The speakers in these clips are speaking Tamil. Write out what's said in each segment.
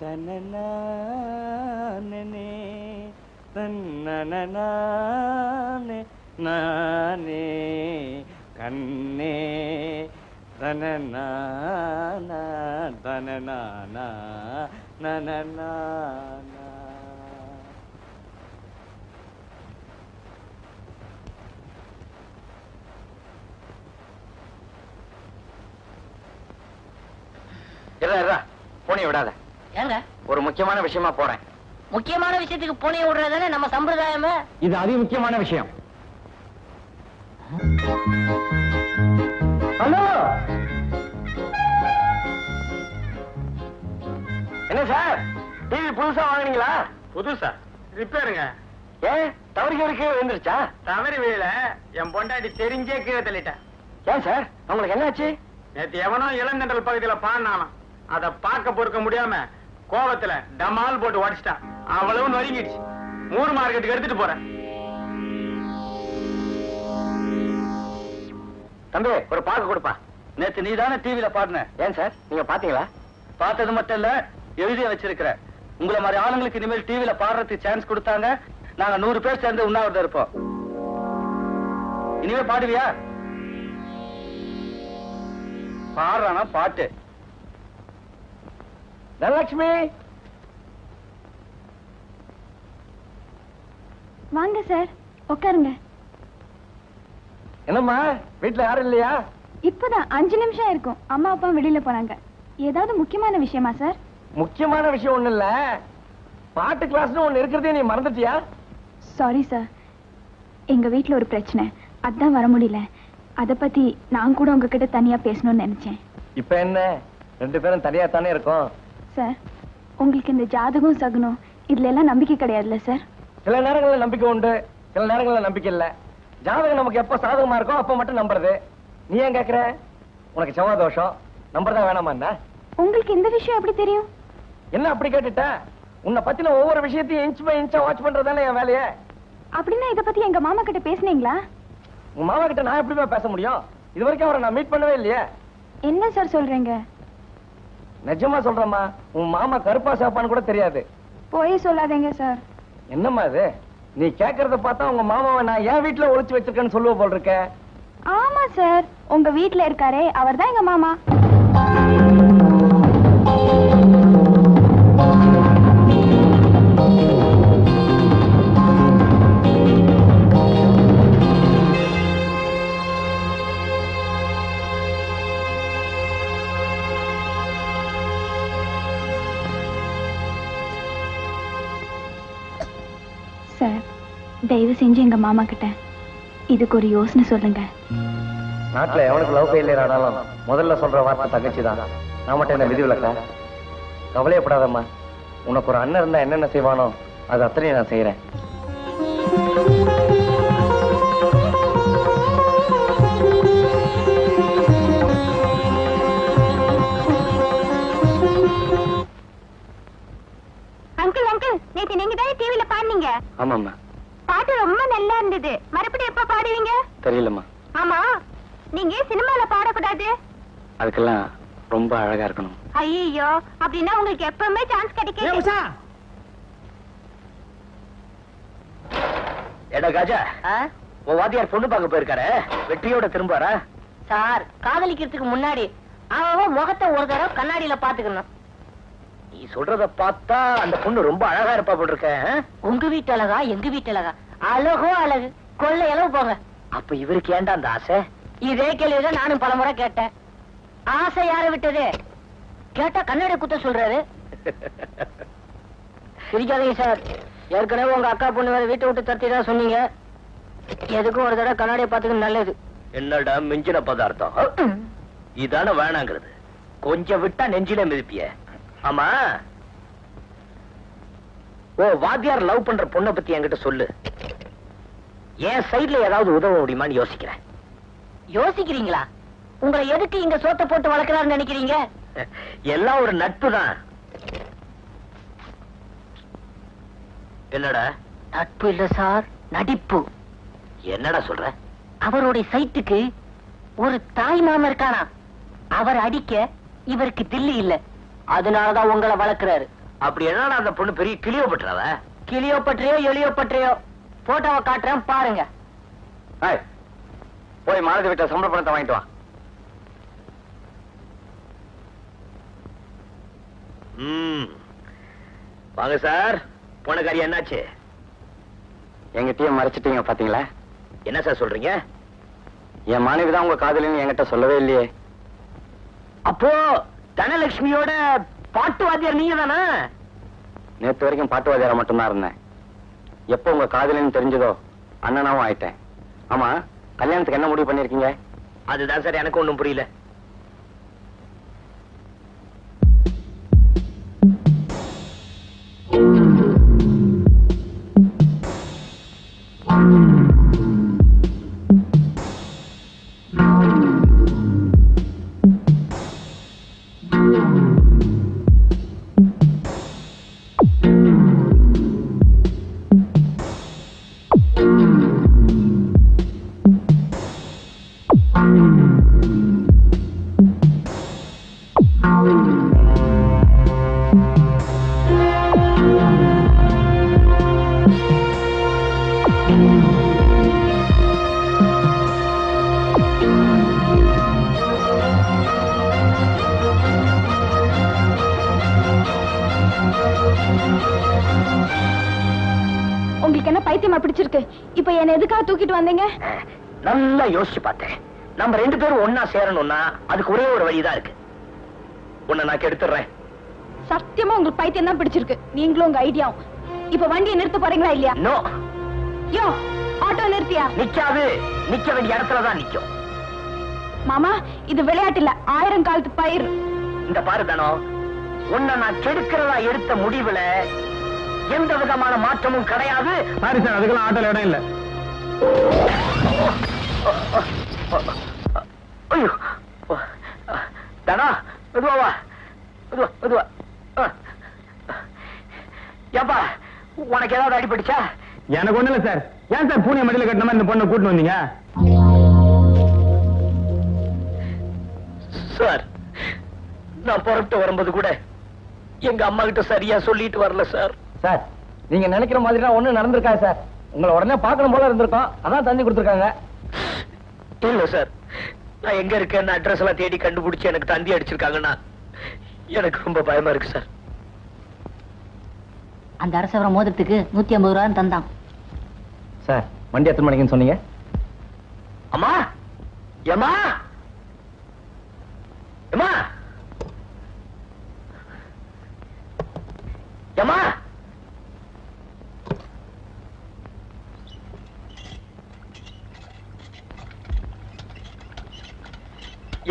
தனநானே தன்னனநானே நானே கண்ணே தனநானா தனநானா நனநானா இருடா போனிய விடாத. ஏங்க? ஒரு முக்கியமான விஷயமா போறேன். முக்கியமான விஷயத்துக்கு பூனையை விடுறதானே நம்ம சம்பிரதாயமே? இது அதி முக்கியமான விஷயம். ஹலோ? என்ன சார்? டிவி புதுசா வாங்குனீங்களா? புதுசா. ரிப்பேருங்க. ஏன்? தவறு இருக்கு வந்துருச்சா? தவறி வீழ என் பொண்டாட்டி தெரிஞ்சே கீழே தள்ளிட்டேன் ஏன் சார்? உங்களுக்கு என்னாச்சு? நேத்து எவனோ இளந்தண்டல் பகுதியில பாடினானாம். அத பார்க்க பொறுக்க முடியாம கோவத்துல டமால் போட்டு உடைச்சிட்டான் அவ்வளவு நொறுங்கிடுச்சு. மூர் மார்க்கெட்டுக்கு எடுத்துட்டு போறேன். தம்பி ஒரு பாக்கு கொடுப்பா. நேத்து நீ தானே டிவில பாடின. ஏன் சார்? நீங்க பாத்தீங்களா? பார்த்தது மட்டும் இல்ல எழுதி வச்சிருக்கிற. உங்களை மாதிரி ஆளுங்களுக்கு இனிமேல் டிவில பாடுறதுக்கு சான்ஸ் கொடுத்தாங்க. நாங்க நூறு பேர் சேர்ந்து உண்ணாவிரதம் இருப்போம். இனிமே பாடுவியா? பாடுறானா பாட்டு. தனலட்சுமி! வாங்க சார் உட்காருங்க. என்னம்மா வீட்டுல யாரும் இல்லையா? இப்பதான் அஞ்சு நிமிஷம் இருக்கும் அம்மா அப்பா வெளியில போனாங்க. ஏதாவது முக்கியமான விஷயமா சார் முக்கியமான விஷயம் ஒண்ணு இல்ல. பாட்டு கிளாஸ்னு ஒண்ணு இருக்கிறதே நீ மறந்துட்டியா? சாரி சார் எங்க வீட்ல ஒரு பிரச்சனை. அதான் வர முடியல. அத பத்தி நான் கூட உங்ககிட்ட தனியா பேசணும்னு நினைச்சேன். இப்ப என்ன? ரெண்டு பேரும் தனியா தானே இருக்கோம். சார். உங்களுக்கு இந்த ஜாதகம் சகுனம் இதுல எல்லாம் நம்பிக்கை கிடையாதுல்ல சார்? சில நேரங்கள்ல நம்பிக்கை உண்டு சில நேரங்கள்ல நம்பிக்கை இல்ல. ஜாதகம் நமக்கு எப்ப சாதகமா இருக்கோ அப்ப மட்டும் நம்புறது. நீ ஏன் கேக்குற? உனக்கு செவ்வாய் தோஷம். நம்புறதா வேணாமா என்ன? உங்களுக்கு இந்த விஷயம் எப்படி தெரியும்? என்ன அப்படி கேட்டுட்ட? உன்னை பத்தின ஒவ்வொரு விஷயத்தையும் இன்ச் பை இன்ச்சா வாட்ச் பண்றதுதானே என் வேலையே. அப்படின்னா இத பத்தி எங்க மாமா கிட்ட பேசுனீங்களா? உன் மாமா கிட்ட நான் எப்படிமா பேச முடியும்? இது வரைக்கும் அவரை நான் மீட் பண்ணவே இல்லையே. என்ன சார் சொல்றீங்க? நிஜமா சொல்றேம்மா உன் மாமா கருப்பா சாப்பான்னு கூட தெரியாது. போய் சொல்லாதீங்க சார் என்னம்மா இது? நீ கேக்குறத பார்த்தா உங்க மாமாவை நான் என் வீட்டுல ஒளிச்சு வச்சிருக்கேன்னு சொல்லுவ போல் இருக்க. ஆமா சார் உங்க வீட்ல இருக்காரே அவர்தான் எங்க மாமா. சார் தயவு செஞ்சு எங்க மாமா கிட்ட இதுக்கு ஒரு யோசனை சொல்லுங்க. நாட்டுல எவனுக்கு லவ் ஃபெயிலியர் ஆனாலும் முதல்ல சொல்ற வார்த்தை தங்கச்சி தான் நான் மட்டும் என்ன விதி விலக்கா கவலையப்படாதம்மா. உனக்கு ஒரு அண்ணன் இருந்தா என்னென்ன செய்வானோ அது அத்தனையும் நான் செய்யறேன் அழகா இருக்கணும். ஐயோ அப்படின்னா உங்களுக்கு எப்பவுமே சான்ஸ் கிடைக்கும் எடா காஜா உன் வாத்தியார் பொண்ணு பார்க்க போயிருக்காரு. வெற்றியோட திரும்பாரா சார் காதலிக்கிறதுக்கு முன்னாடி அவன் முகத்தை ஒரு தடவை கண்ணாடியில பாத்துக்கணும் நீ சொல்றத பார்த்தா அந்த பொண்ணு ரொம்ப அழகா இருப்பா போல் இருக்க ஆ? உங்க வீட்டு அழகா எங்க வீட்டு அழகா? அழகோ அழகு. கொள்ளை அளவு போங்க. அப்ப இவருக்கு ஏன்டா அந்த ஆசை? இதே கேள்விதான் நானும் பலமுறை கேட்டேன். ஆசை யாரை விட்டது? கேட்டா கண்ணாடி குத்த சொல்றாரு. சிரிக்காதீங்க சார். ஏற்கனவே உங்க அக்கா பொண்ணு வேற வீட்டை விட்டு தத்தி தான் சொன்னீங்க. எதுக்கும் ஒரு தடவை கண்ணாடியை பாத்துக்க நல்லது. என்னடா மிஞ்சின பதார்த்தம்? இதான வேணாங்கிறது. கொஞ்சம் விட்டா நெஞ்சில மிதிப்பிய. ஆமா ஓ வாத்தியார் லவ் பண்ற பொண்ணை பத்தி என்கிட்ட சொல்லு. என் சைடுல ஏதாவது உதவ முடியுமான்னு யோசிக்கிறேன். யோசிக்கிறீங்களா? உங்களை எதுக்கு இங்க சோத்த போட்டு வளர்க்கறாருன்னு நினைக்கிறீங்க? எல்லாம் ஒரு நட்பு தான் என்னடா? நட்பு இல்ல சார் நடிப்பு. என்னடா சொல்ற? அவருடைய சைட்டுக்கு ஒரு தாய் மாமன் இருக்கானா? அவர் அடிக்க இவருக்கு தில்லி இல்ல. அதனாலதான் உங்களை வளர்க்கிறாரு. அப்படி என்னடா அந்த பொண்ணு பெரிய கிளியோ பட்டுறாவ? கிளியோ பற்றியோ எலியோ பற்றியோ போட்டோவை காட்டுறேன் பாருங்க. போய் மாலதி வீட்டை சம்பள பணத்தை வாங்கிட்டு வா. வாங்க சார். போன காரியம் என்னாச்சு? எங்கிட்டயும் மறைச்சிட்டீங்க பாத்தீங்களா? என்ன சார் சொல்றீங்க? என் மனைவி தான் உங்க காதலின்னு என்கிட்ட சொல்லவே இல்லையே. அப்போ தனலட்சுமியோட பாட்டு வாத்தியார் நீங்க தானே நேத்து வரைக்கும் பாட்டு வாத்தியாரா மட்டும்தான் இருந்தேன். எப்போ உங்க காதலின்னு தெரிஞ்சதோ அண்ணனாவும் ஆயிட்டேன். ஆமா கல்யாணத்துக்கு என்ன முடிவு பண்ணிருக்கீங்க அதுதான் சார் எனக்கு ஒண்ணும் புரியல. உங்களுக்கு என்ன பைத்தியமா பிடிச்சிருக்கு? இப்ப என்ன எதுக்காக தூக்கிட்டு வந்தீங்க? நல்லா யோசிச்சு பார்த்தேன் நம்ம ரெண்டு பேரும் ஒன்னா சேரணும்னா அதுக்கு ஒரே ஒரு வழிதான் இருக்கு. உன்னை நான் கெடுத்துறேன். சத்தியமா உங்களுக்கு பைத்தியம் தான் பிடிச்சிருக்கு. நீங்களும் உங்க ஐடியாவும். இப்ப வண்டியை நிறுத்த போறீங்களா இல்லையா? நோ யோ ஆட்டோ நிறுத்தியா? நிக்காது. நிக்க வேண்டிய இடத்துல தான் நிக்கும். மாமா இது விளையாட்டு இல்ல. ஆயிரம் காலத்து பயிர். இந்த பாரு தானோ. உன்னை நான் கெடுக்கிறதா எடுத்த முடிவுல எந்த விதமான மாற்றமும் கிடையாது. சாரி சார் அதுக்கெல்லாம் ஆட்டோல இடம் இல்ல. ஐயோ. தானா மெதுவா வா. மெதுவா மெதுவா. ஏப்பா உனக்கு ஏதாவது அடிபட்டுச்சா எனக்கு ஒண்ணு இல்ல சார் ஏன் சார் பூனை மடியில கட்டின மாதிரி இந்த பொண்ணை கூட்டு வந்தீங்க? சார் நான் புறப்பட்டு வரும்போது கூட எங்க அம்மா கிட்ட சரியா சொல்லிட்டு வரல சார். சார் நீங்க நினைக்கிற மாதிரிலாம் ஒண்ணும் நடந்திருக்காது சார். உங்களை உடனே பார்க்கணும் போல இருந்திருக்கோம். அதான் தந்தி கொடுத்துருக்காங்க. இல்ல சார். நான் எங்க இருக்கேன்னு அட்ரஸ் எல்லாம் தேடி கண்டுபிடிச்சு எனக்கு தந்தி அடிச்சிருக்காங்கன்னா எனக்கு ரொம்ப பயமா இருக்கு சார். அந்த அரசவரை மோதிரத்துக்கு நூத்தி ஐம்பது ரூபா தந்தான். சார் வண்டி எத்தனை மணிக்குன்னு சொன்னீங்க? அம்மா! ஏம்மா! ஏம்மா!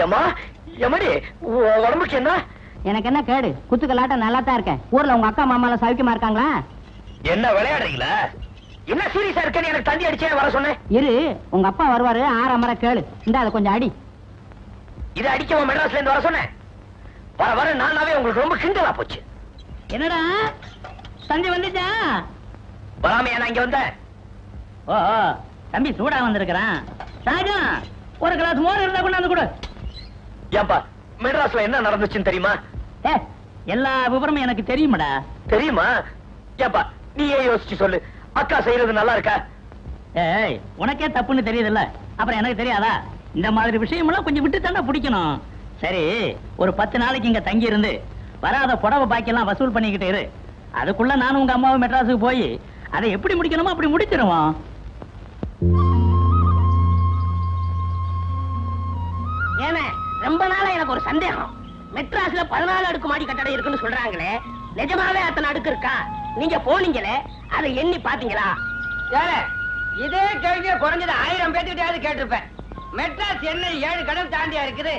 ஏம்மா எமடி உடம்புக்கு என்ன? எனக்கு என்ன கேடு? குத்துக்கலாட்டம் நல்லா தான் இருக்கேன். ஊர்ல உங்க அக்கா மாமால சௌக்கியமா இருக்காங்களா? என்ன விளையாடுறீங்களா? என்ன சீரியஸா இருக்கேன்னு எனக்கு தந்தி அடிச்சேன்னு வர சொன்னேன். இரு உங்க அப்பா வருவாரு. ஆறாமர கேளு. இந்த அதை கொஞ்சம் அடி. இதை அடிக்கவன் மெட்ராஸ்ல இருந்து வர சொன்னேன். வர வர நானாவே உங்களுக்கு ரொம்ப கிண்டலா போச்சு. என்னடா? தந்தி வந்துச்சா வராமையா நான் இங்க வந்தேன். ஓ தம்பி சூடா வந்திருக்கிறான். ராஜா ஒரு கிளாஸ் மோர் இருந்தா கொண்டாந்து கொடு. ஏன்பா மெட்ராஸ்ல என்ன நடந்துச்சுன்னு தெரியுமா? ஏ எல்லா விவரமும் எனக்கு தெரியுமாடா? தெரியுமா? ஏப்பா நீயே யோசிச்சு சொல்லு. அக்கா செய்யறது நல்லா இருக்கா ஏய் உனக்கே தப்புன்னு தெரியுதுல்ல? அப்புறம் எனக்கு தெரியாதா? இந்த மாதிரி விஷயமெல்லாம் கொஞ்சம் விட்டு தாண்டா பிடிக்கணும். சரி ஒரு பத்து நாளைக்கு இங்க தங்கி இருந்து வராத புடவை பாக்கியெல்லாம் வசூல் பண்ணிக்கிட்டு இரு. அதுக்குள்ள நானும் உங்க அம்மாவும் மெட்ராஸுக்கு போய் அதை எப்படி முடிக்கணுமோ அப்படி முடிச்சிருவோம். ரொம்ப நாளா எனக்கு ஒரு சந்தேகம். மெட்ராஸ்ல பதினாலு அடுக்கு மாடி கட்டடம் இருக்குன்னு சொல்றாங்களே நிஜமாவே அத்தனை அடுக்கு இருக்கா? நீங்க போனீங்களே அதை எண்ணி பாத்தீங்களா? இதே கேள்வியை குறைஞ்சது ஆயிரம் பேத்துக்கிட்டயாவது கேட்டிருப்பேன். மெட்ராஸ் என்ன ஏழு கடல் தாண்டியா இருக்குது?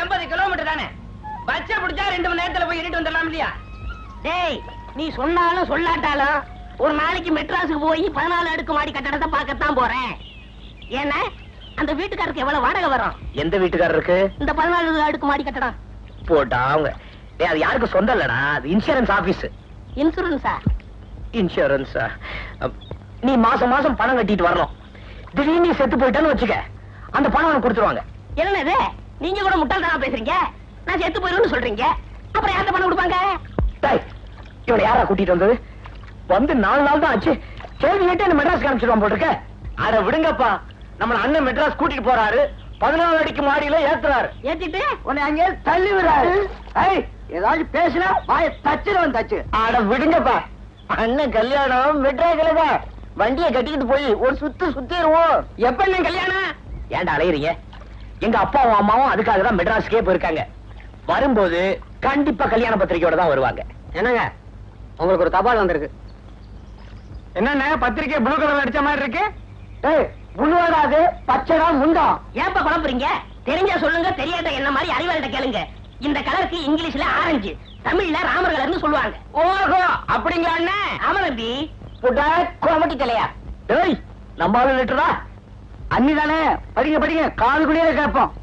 எண்பது கிலோமீட்டர் தானே? பச்சை பிடிச்சா ரெண்டு மணி நேரத்துல போய் எண்ணிட்டு வந்துடலாம் இல்லையா? டேய் நீ சொன்னாலும் சொல்லாட்டாலும் ஒரு நாளைக்கு மெட்ராஸுக்கு போய் பதினாலு அடுக்கு மாடி கட்டடத்தை பார்க்கத்தான் போறேன். ஏன்னா அந்த வீட்டுக்காரருக்கு எவ்வளவு வாடகை வரும்? எந்த வீட்டுக்காரருக்கு? இந்த பதினாலு அடுக்கு மாடி கட்டடம் போட்டா அவங்க. டேய் அது யாருக்கு சொந்தம் இல்லடா. அது இன்சூரன்ஸ் ஆபீஸ் இன்சூரன்ஸா இன்சூரன்ஸ் நீ மாசம் மாசம் பணம் கட்டிட்டு வரணும். திடீர்னு நீ செத்து போயிட்டான்னு வச்சுக்க. அந்த பணம் உனக்கு கொடுத்துருவாங்க. என்னது நீங்க கூட முட்டாள்தனமா பேசுறீங்க? நான் செத்து போயிருன்னு சொல்றீங்க. அப்புறம் யார்ட்ட பணம் கொடுப்பாங்க? இவனை யாரா கூட்டிட்டு வந்தது? வந்து நாலு நாள் தான் ஆச்சு. கேள்வி கேட்டு என்ன மெட்ராஸ் காமிச்சிருவான் போட்டிருக்க அட விடுங்கப்பா. நம்ம அண்ணன் மெட்ராஸ் கூட்டிட்டு போறாரு. பதினாலு அடிக்கு மாடியில ஏத்துறாரு. ஏத்திட்டு? உன்னை அங்கே தள்ளி விடுறாரு ஏதாச்சும் பேசினா வாய தச்சிருவன் தச்சு. அட விடுங்கப்பா. அண்ணன் கல்யாணம் மெட்ராஸ்ல தான். வண்டியை கட்டிக்கிட்டு போய் ஒரு சுத்து சுத்திடுவோம். எப்ப என்ன கல்யாணம்? ஏன்டா அலையுறீங்க? எங்க அப்பாவும் அம்மாவும் அதுக்காக தான் மெட்ராஸ்க்கே போயிருக்காங்க. வரும்போது கண்டிப்பா கல்யாண பத்திரிக்கையோட தான் வருவாங்க. என்னங்க? உங்களுக்கு ஒரு தபால் வந்திருக்கு. என்னண்ணே பத்திரிக்கை ப்ளூ கலர் அடிச்ச மாதிரி இருக்கு? புழுவாடாது பச்சைடா முண்டம் ஏப்ப குழம்புறீங்க? தெரிஞ்சா சொல்லுங்க தெரியாத என்ன மாதிரி அறிவாளிட்ட கேளுங்க. இந்த கலருக்கு இங்கிலீஷ்ல ஆரஞ்சு தமிழ்ல ராமர் கலர்னு சொல்லுவாங்க. ஓஹோ அப்படிங்களா அண்ணன் ஆமா தம்பி. புட்டா கோமட்டி தலையா? டேய் நம்ம ஆளு லெட்டரா அண்ணி தானே படிங்க படிங்க காது குடியே கேட்போம்.